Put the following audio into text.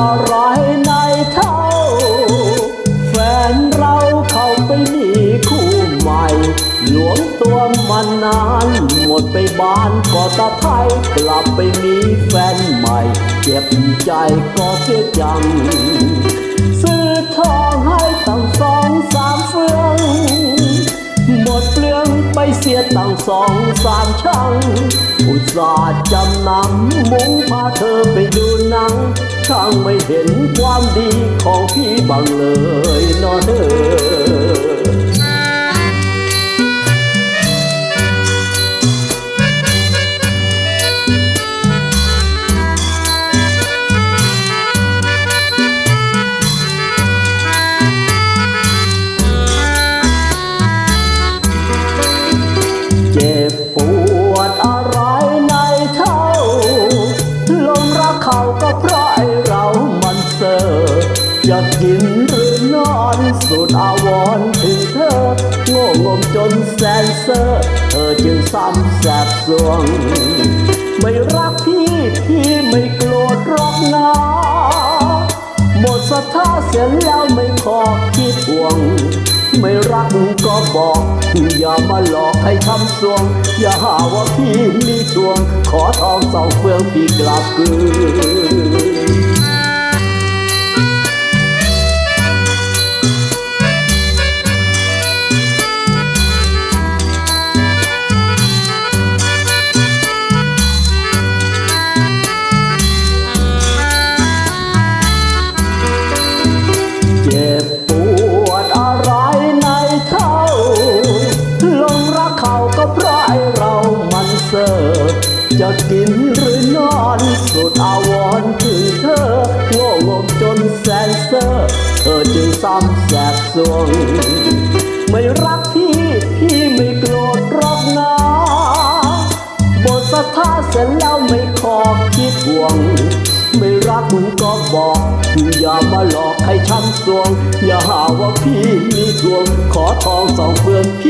อะไรในเท่า แฟนเราเขาไปมีคู่ใหม่ หลวงตัวมานาน หมดไปบ้านก็ตะไทยกลับไปมีแฟนใหม่ เจ็บใจก็เสียจัง ซื้อทองให้ตั้งสองสามเฟืองหมดเปลืองไปเสียตั้งสองสามช่างอุตส่าห์จำนำมุ้งพาเธอไปดูหนัง ช่างไม่เห็นความดีของพี่บังเลยนอนเออาวรถึงเธอโง่งมจนแสนเซอร์เธอจึงซ้ำแสบสวง ไม่รักพี่พี่ไม่โกรธรอกนะหมดศรัทธาเสียแล้วไม่ขอคิดห่วง ไม่รักก็บอกอย่ามาหลอกให้ทำสวง อย่าหาว่าพี่มีทวง ขอทองสองเฟืองพี่กลับคืน กินหรือนอนสุดอาวรณ์ถึงเธอโง่งมจนแสนเซอร์เธอจึงซ้ำแสบสวง ไม่รักพี่พี่ไม่โกรธรอกนะบทสถาเสร็จแล้วไม่ขอคิดห่วง ไม่รักมึงก็บอก อย่ามาหลอกให้ช้ำสวง อย่าหาว่าพี่มีทวง ขอทองสองเฟืองพี่